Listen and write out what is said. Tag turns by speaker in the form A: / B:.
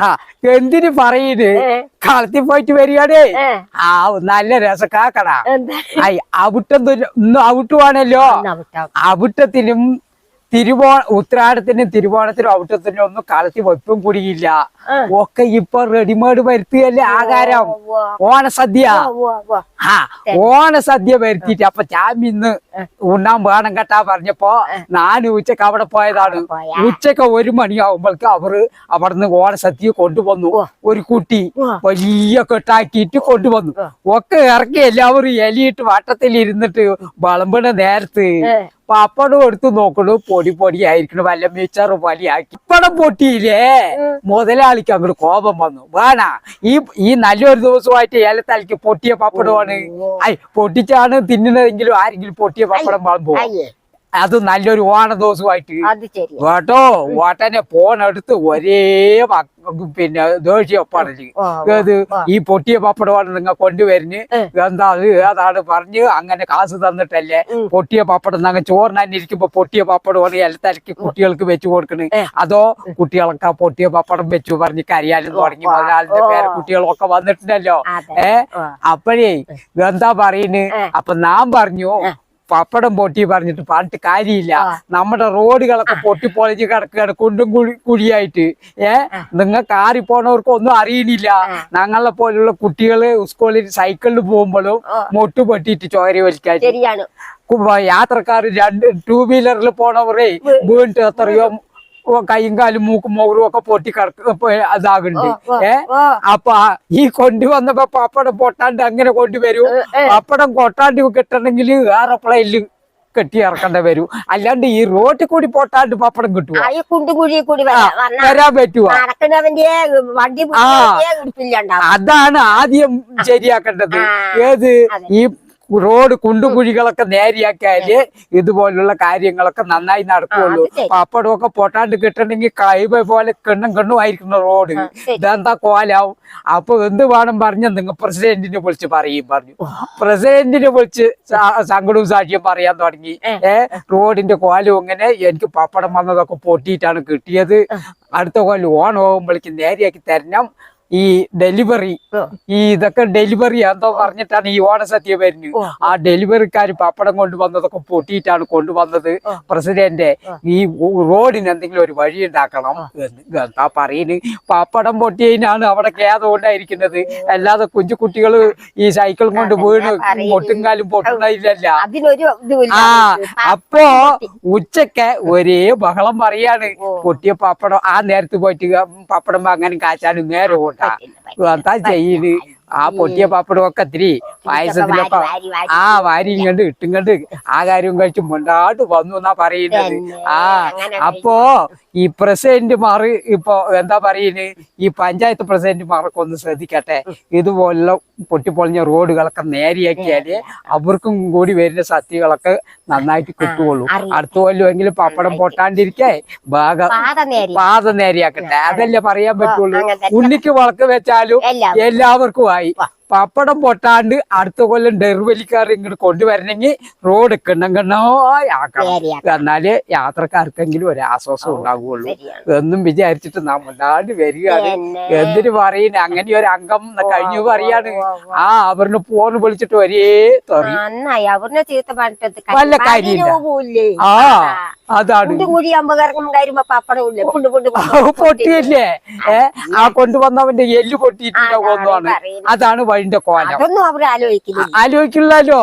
A: ആ എന്തിന് പറയുന്നത്. കളത്തിൽ പോയിട്ട് വരികയാണേ ആ നല്ല രസക്കാക്കടാ. അവിട്ടെന്തോ ഇന്ന് അവിട്ടുവാണല്ലോ. അവിട്ടത്തിനും തിരുവോ ഉത്രാടത്തിനും തിരുവോണത്തിനും ഔട്ടത്തിനും ഒന്നും കളത്തി വെപ്പും കൂടിയില്ല. ഒക്കെ ഇപ്പൊ റെഡിമേഡ് വരുത്തുകയല്ലേ ആകാരം? ഓണസദ്യ. ആ ഓണസദ്യ വരുത്തിട്ട് അപ്പൊ ഞാൻ ഇന്ന് ഉണ്ണാൻ വേണം കേട്ടാ പറഞ്ഞപ്പോ നാല് ഉച്ചയ്ക്ക് അവിടെ പോയതാണ്.
B: പോയാ?
A: ഉച്ചയ്ക്ക് ഒരു മണിയാവുമ്പോൾക്ക് അവർ അവിടുന്ന് ഓണസദ്യ കൊണ്ടുവന്നു. ഒരു കുട്ടി വലിയ കെട്ടാക്കിയിട്ട് കൊണ്ടുവന്നു. ഒക്കെ ഇറക്കി എല്ലാവരും എലിയിട്ട് വട്ടത്തിൽ ഇരുന്നിട്ട് വിളമ്പണ നേരത്ത്. പപ്പടം എടുത്തു നോക്കണു പൊടി പൊടി ആയിരിക്കണു വല്ല മിച്ചറ് വലിയാക്കി ഇപ്പടം പൊട്ടിയില്ലേ? മുതലാളിക്ക് അങ്ങോട്ട് കോപം വന്നു. വേണ ഈ ഈ നല്ലൊരു ദിവസമായിട്ട് ഏലത്തലക്ക് പൊട്ടിയ പപ്പടമാണ്. ഐ പൊട്ടിച്ചാണ് തിന്നുന്നതെങ്കിലും ആരെങ്കിലും പൊട്ടിയ പപ്പടം
B: വാങ്ങുമ്പോ
A: അത് നല്ലൊരു ഓണ ദിവസമായിട്ട്. കേട്ടോ ഓട്ടനെ പോണെടുത്ത് ഒരേ പിന്നെ ദേഷ്യൊപ്പാടൽ
B: ഓ,
A: ഏത് ഈ പൊട്ടിയ പപ്പടമാണ് നിങ്ങൾ കൊണ്ടുവരുന്ന്? എന്താ അത് അതാണ് പറഞ്ഞ് അങ്ങനെ കാശ് തന്നിട്ടല്ലേ? പൊട്ടിയ പപ്പടം നിങ്ങൾ ചോറിനിരിക്കുമ്പോ പൊട്ടിയ പപ്പടമാണ് എല്ലാത്തരക്ക് കുട്ടികൾക്ക് വെച്ചു കൊടുക്കണ്. അതോ കുട്ടികൾക്ക് ആ പൊട്ടിയ പപ്പടം വെച്ചു പറഞ്ഞ് കരിയാലും തുടങ്ങി മുതലാളിന്റെ പേര് കുട്ടികളൊക്കെ വന്നിട്ടുണ്ടല്ലോ. ഏ? അപ്പോഴേ എന്താ പറയുന്നു? അപ്പൊ നാം പറഞ്ഞു പപ്പടം പൊട്ടി പറഞ്ഞിട്ട് പറഞ്ഞിട്ട് കാര്യമില്ല. നമ്മുടെ റോഡുകളൊക്കെ പൊട്ടിപ്പൊളിഞ്ഞ് കിടക്കുകയാണ് കുണ്ടും കുഴി കുഴിയായിട്ട്. ഏ? നിങ്ങൾ കാറി പോണവർക്ക് ഒന്നും അറിയണില്ല. ഞങ്ങളെ പോലുള്ള കുട്ടികൾ സ്കൂളിൽ സൈക്കിളിൽ പോകുമ്പോഴും മൊട്ടു പൊട്ടിയിട്ട് ചോര വലിക്കാൻ യാത്രക്കാർ രണ്ട് ടൂ വീലറിൽ പോണവരെ വീണ്ടും എത്രയോ കൈയും കാലും മൂക്കും മോറും ഒക്കെ പൊട്ടി കിടക്ക അതാകുന്നുണ്ട് ഏ. അപ്പൊ ഈ കൊണ്ടുവന്നപ്പോ പപ്പടം പൊട്ടാണ്ട് അങ്ങനെ കൊണ്ടുവരൂ. പപ്പടം കൊട്ടാണ്ട് കിട്ടണമെങ്കിൽ വേറെ പ്ലെയിനിൽ കെട്ടി ഇറക്കേണ്ട വരൂ. അല്ലാണ്ട് ഈ റോട്ടിൽ കൂടി പൊട്ടാണ്ട് പപ്പടം കിട്ടുവരാൻ
B: ആ ഈ കുണ്ടും കുഴി കൂടി വരാ- വന്നാ
A: വരാൻ പറ്റുവോ?
B: നടക്കുന്നവന്റെ വണ്ടി ഇടിപ്പില്ലുണ്ടാവും
A: അതാണ് ആദ്യം ശരിയാക്കേണ്ടത്. ഏത്? ഈ റോഡ് കുണ്ടുകുഴികളൊക്കെ നേരെയാക്കിയാൽ ഇതുപോലുള്ള കാര്യങ്ങളൊക്കെ നന്നായി നടക്കുള്ളൂ. പപ്പടമൊക്കെ പൊട്ടാണ്ട് കിട്ടണമെങ്കിൽ കൈവ പോലെ കെണ്ണും കെണ്ണും ആയിരിക്കുന്ന റോഡ്. ഇതെന്താ കോലാവും? അപ്പൊ എന്ത് വേണം പറഞ്ഞ നിങ്ങൾ പ്രസിഡന്റിനെ വിളിച്ച് പറയും പറഞ്ഞു. പ്രസിഡന്റിനെ വിളിച്ച് സങ്കടവും സാക്ഷ്യം പറയാൻ തുടങ്ങി. ഏ. റോഡിന്റെ കോലും ഇങ്ങനെ എനിക്ക് പപ്പടം വന്നതൊക്കെ പൊട്ടിയിട്ടാണ് കിട്ടിയത്. അടുത്ത കോലം ആകുമ്പോഴേക്ക് നേരെയാക്കി തരണം. ഈ ഡെലിവറി ഈ ഇതൊക്കെ ഡെലിവറി എന്തോ പറഞ്ഞിട്ടാണ് ഈ ഓണസദ്യ വരുന്നത്. ആ ഡെലിവറിക്കാർ പപ്പടം കൊണ്ടുവന്നതൊക്കെ പൊട്ടിയിട്ടാണ് കൊണ്ടുവന്നത് പ്രസിഡന്റ് ഈ റോഡിന് എന്തെങ്കിലും ഒരു വഴി ഉണ്ടാക്കണം എന്ന് എന്താ പറയുന്നത് പപ്പടം പൊട്ടിയതിനാണ് അവിടെ ഖേദമുണ്ടായിരിക്കുന്നത് അല്ലാതെ കുഞ്ഞു കുട്ടികൾ ഈ സൈക്കിൾ കൊണ്ട് വീണ് പൊട്ടുംകാലും പൊട്ടുന്നില്ല
B: അതിനൊരു ഇതുമില്ല.
A: ആ അപ്പോ ഉച്ചയ്ക്ക് ഒരേ ബഹളം പറയാണ്. പൊട്ടിയ പപ്പടം ആ നേരത്ത് പോയിട്ട് പപ്പടം വാങ്ങാനും കാച്ചാനും നേരം കൊണ്ടാ എന്താ ചെയ്യൽ ആ പൊട്ടിയ പാപ്പടം ഒക്കെ ഇത്തിരി പായസത്തിലൊക്കെ. ആ വാരി ഇങ്ങണ്ട് ഇട്ടും കണ്ട് ആ കാര്യം കഴിച്ച് മുണ്ടാട്ട് വന്നു എന്നാ പറയുന്നത്. ആ അപ്പോ ഈ പ്രസിഡന്റ് മാറി ഇപ്പൊ എന്താ പറയുന്നത് ഈ പഞ്ചായത്ത് പ്രസിഡന്റുമാരൊക്കെ ഒന്ന് ശ്രദ്ധിക്കട്ടെ. ഇതുപോലുള്ള പൊട്ടിപ്പൊളിഞ്ഞ റോഡുകളൊക്കെ നേരെയാക്കിയാൽ അവർക്കും കൂടി വരുന്ന സത്യങ്ങളൊക്കെ നന്നായിട്ട് കിട്ടുകയുള്ളൂ. അടുത്ത കൊല്ലമെങ്കിലും പപ്പടം പൊട്ടാണ്ടിരിക്കേ ഭാഗ
B: പാത നേരി
A: പാത നേരെയാക്കട്ടെ. അതല്ലേ പറയാൻ പറ്റുള്ളൂ. ഉണ്ണിക്ക് വളക്ക് വെച്ചാലും
B: എല്ലാം.
A: എല്ലാവർക്കും ആയി പപ്പടം പൊട്ടാണ്ട് അടുത്ത കൊല്ലം ഡെർവലിക്കാർ ഇങ്ങോട്ട് കൊണ്ടുവരണമെങ്കിൽ റോഡ് കിണ്ണം കിണ്ണമായി ആക്കണം. എന്നാലേ യാത്രക്കാർക്കെങ്കിലും ഒരു ആശ്വാസം ഉണ്ടാവുകയുള്ളൂ എന്നും വിചാരിച്ചിട്ട് നാം ഉണ്ടാണ്ട് വരികയാണ്. എന്തിനു പറയുന്ന അങ്ങനെ ഒരു അംഗം കഴിഞ്ഞു പറയാണ് ആ അവരിന് ഫോൺ വിളിച്ചിട്ട് ഒരേ തെറി.
B: അവരുടെ
A: വല്ല കാര്യമില്ല. ആ അതാണ്. പൊട്ടിയല്ലേ? ആ കൊണ്ടുവന്നവന്റെ എല്ല് പൊട്ടിയിട്ടുണ്ടാവുന്നതാണ്. അതാണ് വഴിന്റെ കോലം.
B: അതൊന്നും അവർ ആലോചിക്കില്ല
A: ആലോചിക്കില്ലല്ലോ.